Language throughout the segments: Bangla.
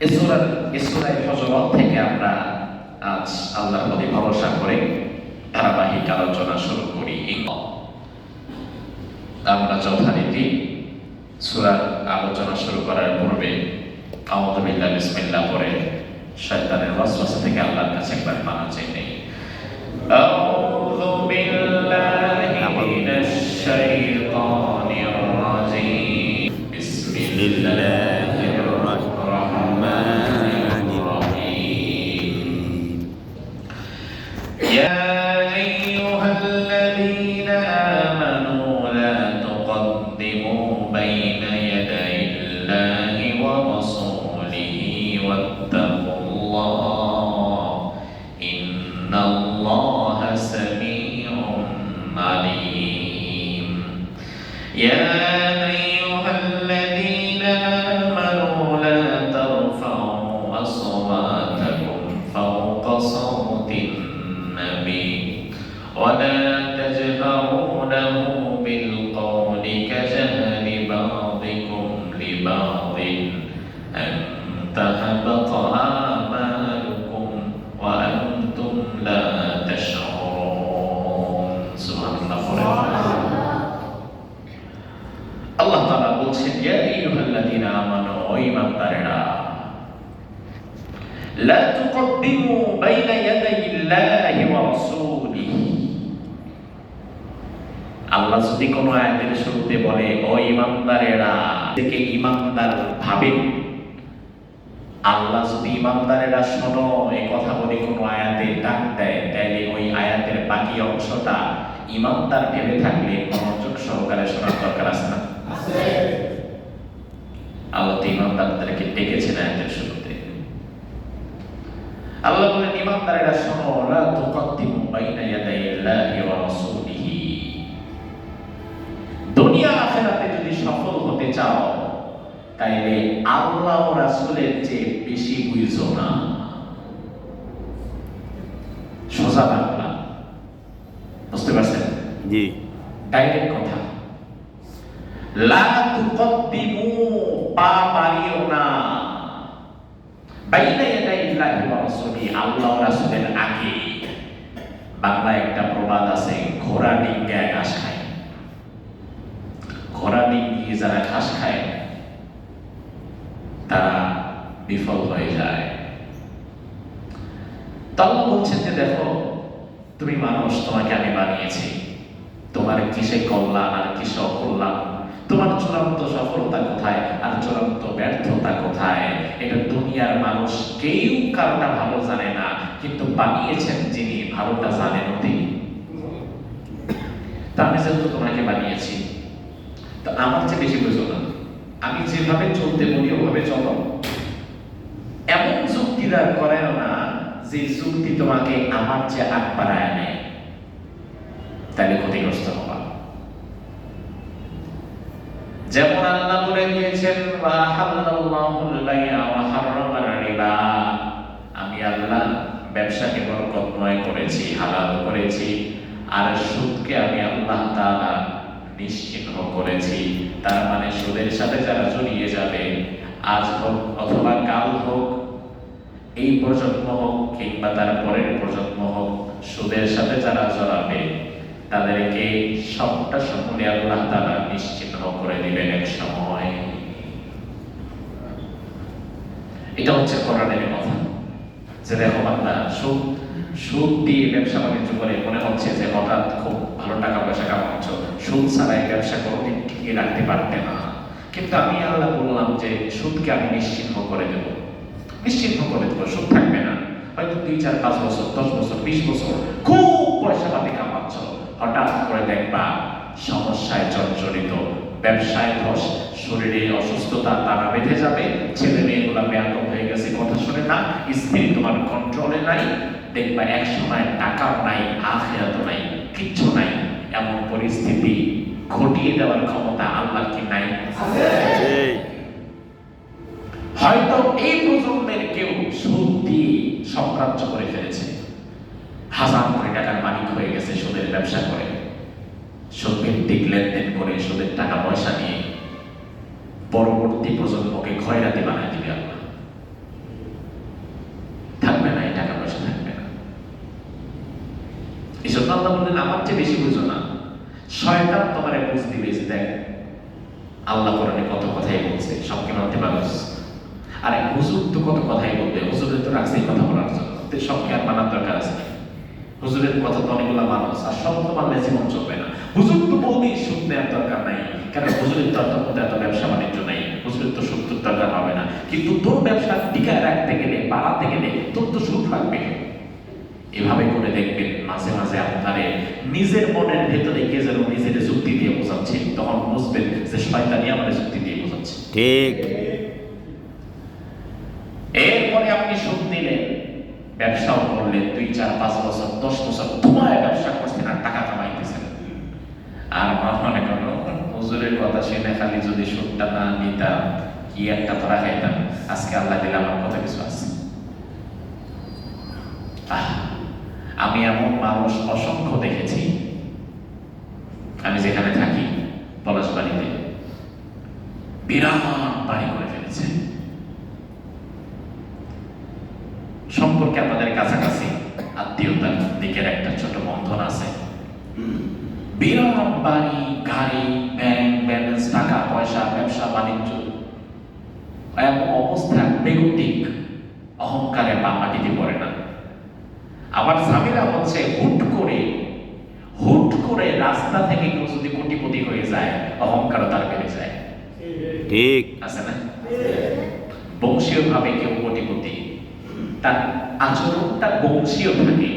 হজরত থেকে আমরা আজ আল্লাহর প্রতি ভরসা করে ধারাবাহিক আলোচনা শুরু করি আমরা যথারীতি সুরার আলোচনা শুরু করার পূর্বে আমাদের বিসমিল্লাহ পরে শয়তানের ওয়াসওয়াসা থেকে আল্লাহর কাছে একবার পানা চাই নেই। ولا تجهروا له بالقول كجهل بعضكم لبعض أن تهبط أعمالكم وأنتم لا تشعرون سبحان الله আল্লাহ তাআলা বলছেন ইয়া আইয়ুহাল্লাযীনা আমানু ও ঈমানদারেরা লা তুকদ্দিমু বাইনা ইয়াদাইল্লাহি ওয়া রাসূলিহি আল্লাহ যদি কোনো আয়াতের শুরুতে বলে, ও ঈমানদারেরা থেকে ঈমানদার ভাবেন? আল্লাহ যদি ঈমানদারেরা শোনো এই কথা বলে কোনো আয়াতে ডাক দেয়, তাইলে ওই আয়াতের বাকি অংশটা ঈমানদার ভেবে থাকলে মনোযোগ সহকারে শোনার দরকার আছে না? আল্লাহ তো ইমানদারদেরকে ডেকেছেন আয়াতের শুরুতে। আল্লাহ বলেন, ইমানদারেরা শোনো, লা তুকদ্দিমু বাইনা ইয়াদাইল্লাহি ওয়া রাসূলিহি দুনিয়া আখিরাতে যদি সফল হতে চাও তাইলে আল্লাহ ও রাসূলের চেয়ে বেশি বুঝো না। সোজা বাংলা। বুঝতে পারছেন? জি। ডাইরেক্ট কথা। লা তুকদ্দিমু পা বাড়িও না। বাইনা ইয়াদাইল্লাহি ওয়া রাসূলি আল্লাহ রাসূলের আগে। বাংলা একটা প্রবাদ আছে ঘোড়া ডিঙ্গায় ঘাস খায়। ঘোড়া যারা ঘাস খায়, তারা বিফল হয়ে যায়। তাল্লা বলছেন যে, দেখো, তুমি মানুষ, তোমাকে আমি বানিয়েছি। তোমার কিসে কল্যাণ আর কিসে অকল্যাণ? তোমার চূড়ান্ত সফলতা কোথায় আর চূড়ান্ত ব্যর্থতা কোথায়? এটা দুনিয়ার মানুষ কেউ কারোটা ভালো জানে না, কিন্তু বানিয়েছেন যিনি, ভালোটা জানেন তিনি। তা আমি যেহেতু তোমাকে বানিয়েছি আমার চেয়ে বেশি না। আমি যেভাবে চলতে বলি, ওভাবে চলো। এমন যুক্তি দাঁড় করায় না যে যুক্তি তোমাকে আমার চেয়ে আগ বাড়ায় নেয়। তাহলে ক্ষতিগ্রস্ত হবা। যেমন আল্লাহ বলে দিয়েছেন আমি আল্লাহ ব্যবসাকে বরকতময় করেছি, হালাল করেছি। আর সুদকে আমি আল্লাহ নিশ্চিহ্ন করেছি। তার মানে সুদের সাথে যারা জড়িয়ে যাবে, আজ হোক অথবা কাল হোক, এই প্রজন্ম হোক কিংবা তার পরের প্রজন্ম হোক, সুদের সাথে যারা জড়াবে, তাদেরকে সবটা সমূলে আল্লাহ তারা নিশ্চিহ্ন করে দিবেন এক সময়। এটা হচ্ছে কোরআনের কথা। যে দেখো বান্দা, সুদ সুদ দিয়ে ব্যবসা বাণিজ্য করে, মনে হচ্ছে যে হঠাৎ খুব ভালো টাকা পয়সা সুদ ব্যবসা কোনোদিন টিকিয়ে রাখতে পারবে না। কিন্তু আমি আল্লাহ বললাম যে, সুদকে আমি নিশ্চিহ্ন করে দেব। নিশ্চিহ্ন করে দেবো, সুদ থাকবে না। হয়তো দুই, চার, পাঁচ বছর, দশ বছর, বিশ বছর খুব পয়সা পাতি কামাচ্ছ। হঠাৎ করে দেখবা সমস্যায় জর্জরিত, ব্যবসায় ধস, শরীরে অসুস্থতা, তারা বেঁধে যাবে, ছেলে মেয়েগুলা ব্যাকম হয়ে গেছে, কথা শুনে না, স্ত্রী তোমার কন্ট্রোলে নাই। দেখবা এক সময় টাকাও নাই আখেরাত নাই, কিচ্ছু নাই। এমন পরিস্থিতি ঘটিয়ে দেওয়ার ক্ষমতা আল্লাহ কি নাই? হয়তো এই প্রজন্মের কেউ সত্যি সম্রাজ্য করে ফেলেছে। হাজার কোটি টাকার মালিক হয়ে গেছে সুদের ব্যবসা করে। লেনদেন করে সুদের টাকা পয়সা নিয়ে পরবর্তী প্রজন্মকে খয়রাতি বানায় দিবে আল্লাহ। থাকবে না এই টাকা পয়সা থাকবে না। এই জন্য আল্লাহ বললেন আমার চেয়ে বেশি বুঝো না। শয়তান তোমার বুঝ দিবে দেখ। আল্লাহ কোরআনে কত কথাই বলছে সবকে মানতে মানুষ আর হুজুর তো কত কথাই বলবে, হুজুরের তো রাখছে কথা বলার জন্য। সবকে আর মানার দরকার আছে? হুজুরের কথা তো অনেকগুলো মানুষ আর সব তো মানলে জীবন চলবে না। হুজুর তো বলবেই সুদ নেওয়ার দরকার নাই কারণ হুজুরের তো আর তোর মধ্যে এত ব্যবসা বাণিজ্য নাই, হুজুরের তো তোর দরকার হবে না। কিন্তু তোর ব্যবসা টিকায় রাখতে গেলে, বাড়াতে গেলে তোর তো সুদ লাগবে। এভাবে করে দেখবেন মাঝে মাঝে আপনারে নিজের মনের ভেতরে কে যেন নিজের যুক্তি দিয়ে বোঝাচ্ছে তখন বুঝবেন যে শয়তানি আমার যুক্তি দিয়ে বোঝাচ্ছে। ঠিক। এরপরে আপনি সুদ নিলেন ব্যবসাও করলেন দুই চার পাঁচ বছর দশ বছর তোমার ব্যবসা করছেন আর টাকা কামাইতেছেন। আর আমার মনে করো হুজুরের কথা শুনে খালি যদি সুদটা না নিতাম কি একটা ধরা খাইতাম। আজকে আল্লাহ দিলে আমার কথা কিছু আছে। আমি এমন মানুষ অসংখ্য দেখেছি। আমি যেখানে থাকি, পলাশবাড়িতে। বিরাট বাড়ি করে ফেলেছে। সম্পর্কে আপনাদের কাছাকাছি আত্মীয়তার দিকের একটা ছোট বন্ধন আছে। বিরাট বাড়ি, গাড়ি ব্যাংক ব্যালেন্স টাকা, পয়সা, ব্যবসা, বাণিজ্য। এমন অবস্থা বেগতিক। অহংকারে পা মাটিতে পড়ে না। আবার হচ্ছে হুট করে হুট করে রাস্তা থেকে কেউ যদি কোটিপতি হয়ে যায় অহংকার তার বেড়ে যায়। ঠিক। আছে না? বংশীয় ভাবে কেউ কোটিপতি তার আচরণটা বংশীয় থাকে।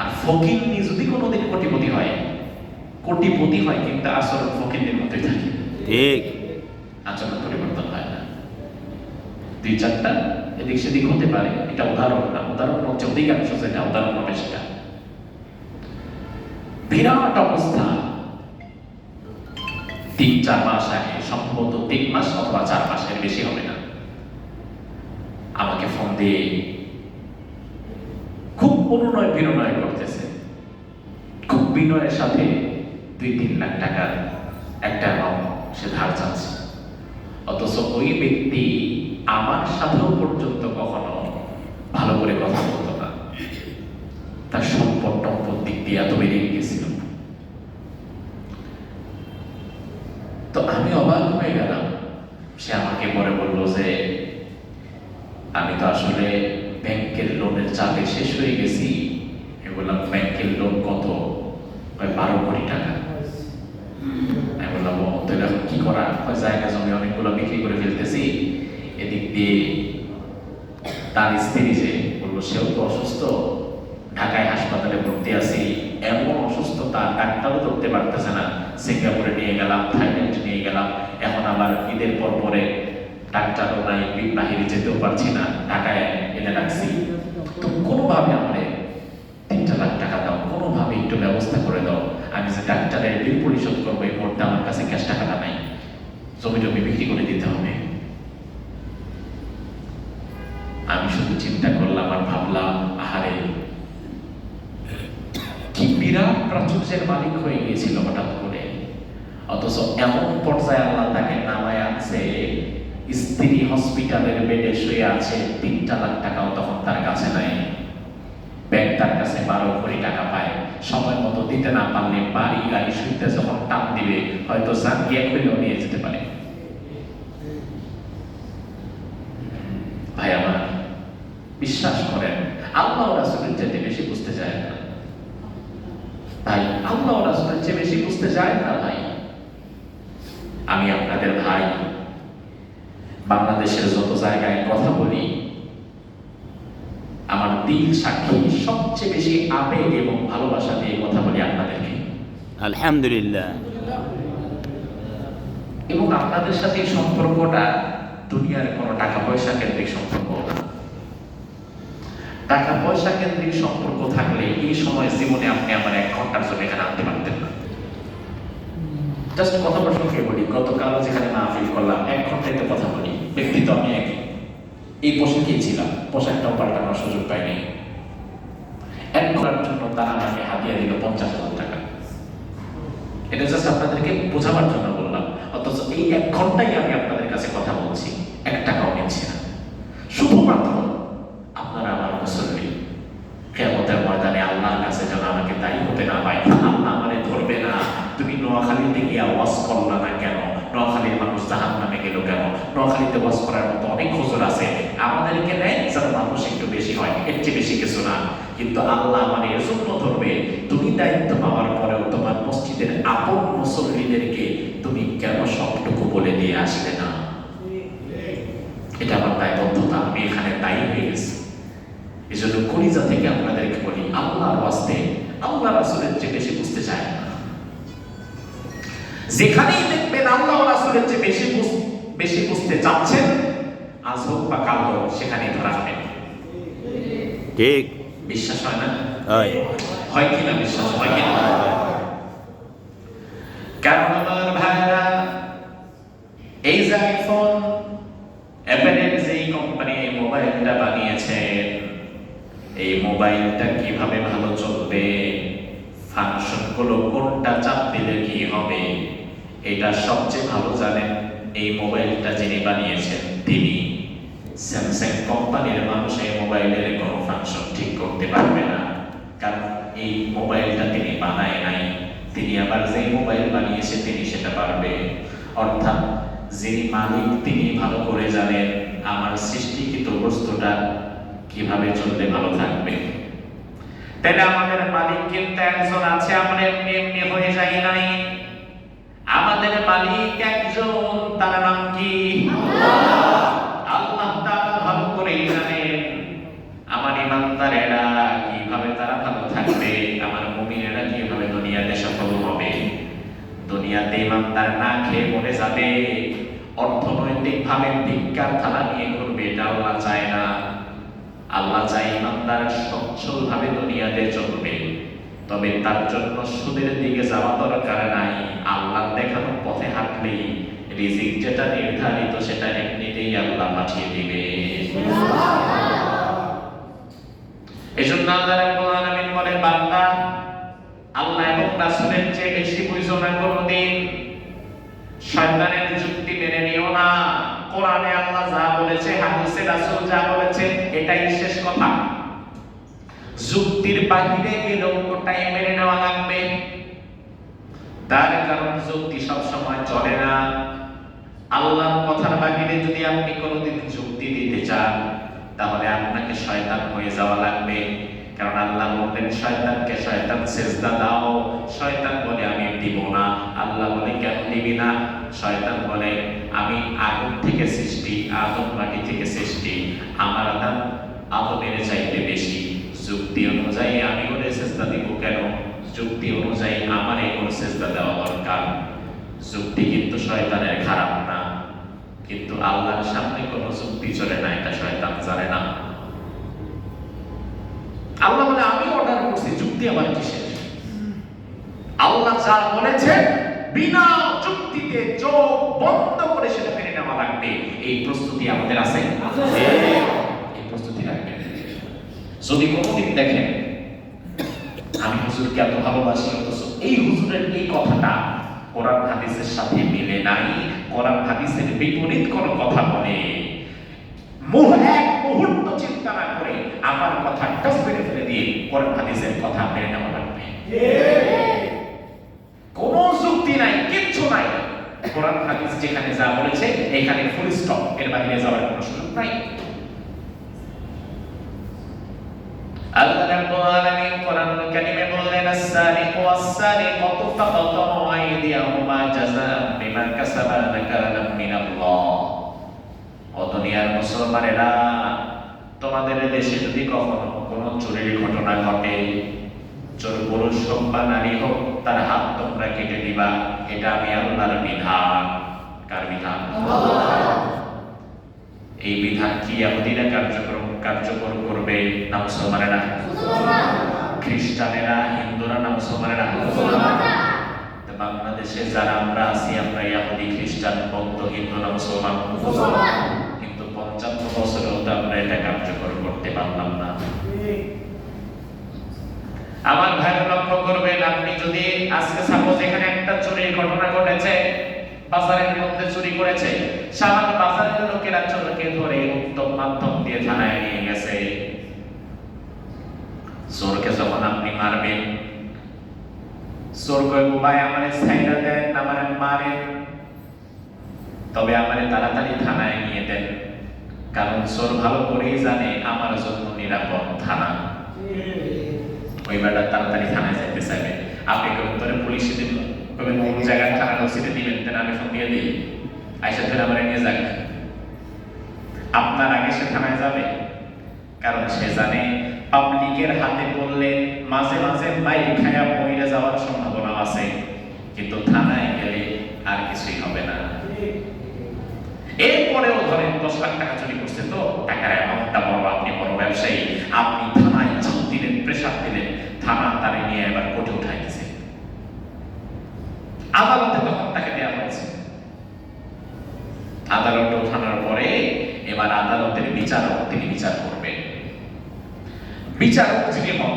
আর ফকিরনি যদি কোনোদিন কোটিপতি হয় কোটিপতি হয় কিন্তু আচরণ ফকিরনির মতোই থাকে। ঠিক। আচরণ পরিবর্তন হয় না। দুই চারটা এদিক সেদিক হতে পারে এটা উদাহরণ না। উদাহরণ অধিকাংশ সেটা বিরাট অবস্থা তিন চার মাস আগে সম্ভবত তিন মাস অথবা চার মাসের বেশি হবে না আমাকে ফোন দিয়ে খুব অনুনয় বিনয় করতেছে খুব বিনয়ের সাথে দুই তিন লাখ টাকার একটা অ্যামাউন্ট সে ধার চাচ্ছে অথচ ওই ব্যক্তি আমার সাথেও পর্যন্ত কখনো ভালো করে কথা বলতো না। তার সম্পদ টম্পদ দিক দিয়ে এত বেড়ে গেছিল। তো আমি অবাক হয়ে গেলাম। সে আমাকে পরে বলল যে, আমি তো আসলে ব্যাংকের লোনের চাপে শেষ হয়ে গেছি। আমি বললাম, ব্যাংকের লোন কত? বারো কোটি টাকা। আমি বললাম তো এখন কি করা? জায়গা জমি অনেকগুলো বিক্রি করে ফেলতেছি। এদিক দিয়ে তার স্ত্রী যে বলল, সেও তো অসুস্থ। ঢাকায় হাসপাতালে ভর্তি আছি। এমন অসুস্থতা ডাক্তারও ধরতে পারতেছে না। সিঙ্গাপুরে নিয়ে গেলাম, থাইল্যান্ড নিয়ে গেলাম। এখন আবার ঈদের পর পরে ডাক্তারও নাই বাহিরে যেতেও পারছি না। ঢাকায় এনে রাখছি। তো কোনোভাবে আমাদের তিনটা লাখ টাকা দাও, কোনোভাবে একটু ব্যবস্থা করে দাও। আমি যে ডাক্তারের বিল পরিশোধ করব, এই মুহূর্তে আমার কাছে ক্যাশ টাকাটা নাই। জমি জমি বিক্রি করে দিতে হবে আমি শুধু চিন্তা করলাম আর ভাবলাম, আহারে, কি বিরাট প্রাচুর্যের মালিক হয়ে গিয়েছিল হঠাৎ করে? অথচ এমন পর্যায়ে আল্লাহ তাকে নামায় আনছে, স্ত্রী হসপিটালের বেডে শুয়ে আছে, তিনটা লাখ টাকাও তখন তার কাছে নাই। ব্যাংক তার কাছে বারো কোটি টাকা পায়। সময় মতো দিতে না পারলে বাড়ি গাড়ি শুইতে যখন টান দিবে, হয়তো সান গিয়ে নিয়ে যেতে পারে ভাই আমার বিশ্বাস করেন আল্লাহ রাসুলের চাইতে বেশি বুঝতে যায় না ভাই আল্লাহ রাসুলের চেয়ে বেশি বুঝতে যায় না ভাই। আমি আপনাদের ভাই। বাংলাদেশের যত জায়গায় কথা বলি আমার দিল সাক্ষী সবচেয়ে বেশি আবেগ এবং ভালোবাসা দিয়ে কথা বলি আপনাদেরকে। আলহামদুলিল্লাহ। এবং আপনাদের সাথে সম্পর্কটা দুনিয়ার কোনো টাকা পয়সা কেন্দ্রিক সম্পর্ক। টাকা পয়সা কেন্দ্রিক সম্পর্ক থাকলে এই সময় জীবনে আপনি আমার এক ঘণ্টার জন্য এখানে আনতে পারতেন জাস্ট কথা প্রসঙ্গে বলি, গতকাল যেখানে মাহফিল করলাম, এক ঘন্টায় কথা বলি। ব্যক্তিত্ব আমি একই। এই পোশাকেই ছিলাম, পোশাকটাও পাল্টানোর সুযোগ পাইনি এক ঘণ্টার জন্য তারা আমাকে হাতিয়ে দিল পঞ্চাশ হাজার টাকা। এটা জাস্ট আপনাদেরকে বোঝাবার জন্য বললাম। অথচ এই এক ঘন্টাই আমি আপনাদের কাছে কথা বলছি, এক টাকাও নিচ্ছি না শুধুমাত্র আপনারা আমার মুসল্লি কেমতের ময়দানে আল্লাহর কাছে যেন আমাকে মতো অনেক হুজুর আছে, আমাদেরকে নেয় যেন মানুষ একটু বেশি হয়, এর চেয়ে বেশি কিছু না। কিন্তু আল্লাহ আমার এর জন্য ধরবে, তুমি দায়িত্ব পাওয়ার পরেও তোমার মসজিদের আপন মুসল্লিদেরকে তুমি কেন সবটুকু বলে দিয়ে আসলে না? এটা আমার দায়বদ্ধতা, আমি এখানে দায়ী হয়ে গেছি। এই জন্য কলিজা থেকে আপনাদেরকে বলি, আল্লাহর ওয়াস্তে আল্লাহ রাসুলের চেয়ে বেশি বুঝতে চায় না। যেখানেই দেখবেন আল্লাহ রাসুলের চেয়ে বেশি বুঝ- বেশি বুঝতে চাচ্ছেন আজ হোক বা কাল হোক সেখানেই ধরা হবে ঠিক। বিশ্বাস হয় না? হয়। কিনা বিশ্বাস? হয় কিনা? কারণ আমার ভাইরা এই যে আইফোন অ্যাপেলের যে কোম্পানি এই মোবাইলটা বানিয়েছে এই মোবাইলটা কীভাবে ভালো চলবে? ফাংশনগুলো কোনটা চাপ দিলে কি হবে? এটা সবচেয়ে ভালো জানেন? এই মোবাইলটা যিনি বানিয়েছেন, তিনি স্যামসাং কোম্পানির মানুষ এই মোবাইলের কোনো ফাংশন ঠিক করতে পারবে না। কারণ এই মোবাইলটা তিনি বানায় নাই। তিনি আবার যে মোবাইল বানিয়েছে, তিনি সেটা পারবে। অর্থাৎ যিনি মালিক, তিনি ভালো করে জানেন আমার সৃষ্টিকৃত বস্তুটা কীভাবে চলতে ভালো থাকবে। তাহলে আমাদের মালিক কিন্তু একজন আছে, আমরা এমনি এমনি হয়ে যাই নাই। আমাদের মালিক একজন, তার নাম কি? আল্লাহ। তাআলা ভালো জানেন, আমার ইমানদারেরা কীভাবে তারা ভালো থাকবে, আমার মুমিনেরা কীভাবে দুনিয়াতে সফল হবে। দুনিয়াতে ইমানদার না খেয়ে মরে যাবে, অর্থনৈতিক ভাবে ভিক্ষার থালা নিয়ে ঘুরবে, এটা আল্লাহ চায় না। আল্লাহ চাই ইমানদার সচ্ছল ভাবে দুনিয়াতে চলবে। তবে তার জন্য সুদের দিকে যাওয়া দরকার নাই। আল্লাহ দেখানো পথে হাঁটলেই রিজিক যেটা নির্ধারিত সেটা এমনিতেই আল্লাহ পাঠিয়ে দিবে। এজন্য আল্লাহ রাব্বুল আলামিন বলে বান্দা আল্লাহ এবং রাসূলের চেয়ে বেশি বুঝো না কোনদিন শয়তানের যুক্তি মেনে নিও না। কোরআনে আল্লাহ যা বলেছে হাদিসে রাসূল যা বলেছে এটাই শেষ কথা। যুক্তির বাহিরে গেলেও ওটাই মেনে নেওয়া লাগবে। তার কারণ যুক্তি সব সময় চলে না। আল্লাহর কথার বাহিরে যদি আপনি কোনোদিন যুক্তি দিতে চান, তাহলে আপনাকে শয়তান হয়ে যাওয়া লাগবে। কারণ আল্লাহ বললেন, শয়তানকে শয়তান সেজদা দাও। শয়তান বলে, আমি দিব না। আল্লাহ বলে, কেন দিবি না? শয়তান বলে, আমি আগুন থেকে সৃষ্টি, আদম মাটি থেকে সৃষ্টি। আমার দাম আদমের চাইতে বেশি। যুক্তি অনুযায়ী আমি ওরে চেষ্টা দিব কেন? যুক্তি অনুযায়ী আমার এই ওর চেষ্টা দেওয়া দরকার। যুক্তি কিন্তু শয়তানের খারাপ না। কিন্তু আল্লাহর সামনে কোনো যুক্তি চলে না এটা শয়তান জানে না। আল্লাহ বলে আমি অর্ডার করছি যুক্তি আবার কিসের? আল্লাহ যা বলেছে বিনা যুক্তিতে চোখ বন্ধ করে সেটা মেনে নেওয়া লাগবে। এই প্রস্তুতি আমাদের আছে। এই প্রস্তুতি রাখবেন। যদি কোনোদিন দেখেন, আমি হুজুরকে এত ভালোবাসি, অথচ এই হুজুরের এই কথাটা কোরআন হাদিসের সাথে মিলে নাই, কোরআন হাদিসের বিপরীত কোনো কথা বলে। এক মুহূর্ত চিন্তা না করে আমার কথা ডাস্টবিনে ফেলে দিয়ে কোরআন হাদিসের কথা মেনে নেওয়া লাগবে। কোনো যুক্তি নাই, কিচ্ছু নাই। কোরআন হাদিস যেখানে যা বলেছে, এখানে ফুল স্টপ এর বাইরে যাওয়ার কোনো সুযোগ নাই আল্লাহ রাব্বুল আলামিন কারিমে বললেন আস-সারিকু ওয়াস-সারিকাতু ফাকাতাউ আইদিয়াহুমা জাযাআন বিমা কাসাবা নাকালাম মিনাল্লাহ ও দুনিয়ার মুসলমানেরা, তোমাদের দেশে যদি কখনো কোনো চুরির ঘটনা ঘটে, চোর, পুরুষ হোক বা নারী হোক, তার হাত তোমরা কেটে দিবা এটা আমি আল্লাহর বিধান। কার বিধান? এই বিধান কি ইহুদিরা কার্যক্রম কার্যকর করবে না মুসলমানেরা? খ্রিস্টানেরা হিন্দুরা না মুসলমানেরা? বাংলাদেশে যারা আমরা আছি আমরা ইহুদি খ্রিস্টান বৌদ্ধ হিন্দু না মুসলমান? কিন্তু পঞ্চান্ন বছরেও তো আমরা এটা কার্যকর করতে পারলাম না। আমার ভাই লক্ষ্য করবেন আপনি যদি আজকে সাপোজ এখানে একটা চুরির ঘটনা ঘটেছে বাজারের মধ্যে চুরি করেছে সামান্য বাজারের লোকেরা চোরকে ধরে উত্তম মাধ্যম দিয়ে থানায় নিয়ে গেছে। চোরকে যখন আপনি মারবেন চোর কইব আমারে ছাইরা দেন, আমারে মারেন। তবে আমারে তাড়াতাড়ি থানায় নিয়ে দেন। কারণ চোর ভালো করেই জানে আমার জন্য নিরাপদ থানা। ওই বেটা তাড়াতাড়ি থানায় যাইতে চাইবে। আপনি কেউ ধরে পুলিশে দিব কবে কোন জায়গায় থানার ওসিতে দিবেন? তেন আমি ফোন দিয়ে দিই। আইসা ধরে আমার নিয়ে যাক। আপনার আগে সে থানায় যাবে। কারণ সে জানে পাবলিকের হাতে পড়লে মাঝে মাঝে বাইরে খায়া মহিলা যাওয়ার সম্ভাবনা আছে। কিন্তু থানায় গেলে আর কিছুই হবে না। এরপরেও ধরেন দশ লাখ টাকা চুরি করছে তো, টাকার অ্যামাউন্টটা বড়, আপনি বড় ব্যবসায়ী, আপনি থানায় চাপ দিলেন প্রেশার দিলেন, থানা তারে নিয়ে এবার কোর্টে উঠাই দিছে। আদালতে তখন তাকে দেওয়া হয়েছে। আদালতে ওঠানোর পরে এবার আদালতের বিচারক তিনি বিচার করবেন। বিচারক যিনি হন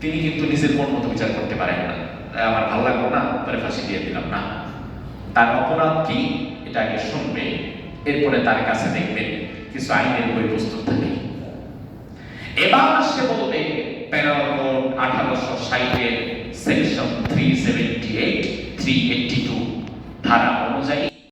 তিনি কিন্তু নিজের মন মতো বিচার করতে পারেন না। আমার ভালো লাগল না তোরে ফাঁসি দিয়ে দিলাম না। তার অপরাধ কি, এটা আগে শুনবে, এরপরে তার কাছে দেখবেন কিছু আইনের বই প্রস্তুত থাকে। এবার সে বলবে প্যারাল আঠারোশো ষাটের section three seventy eight three eighty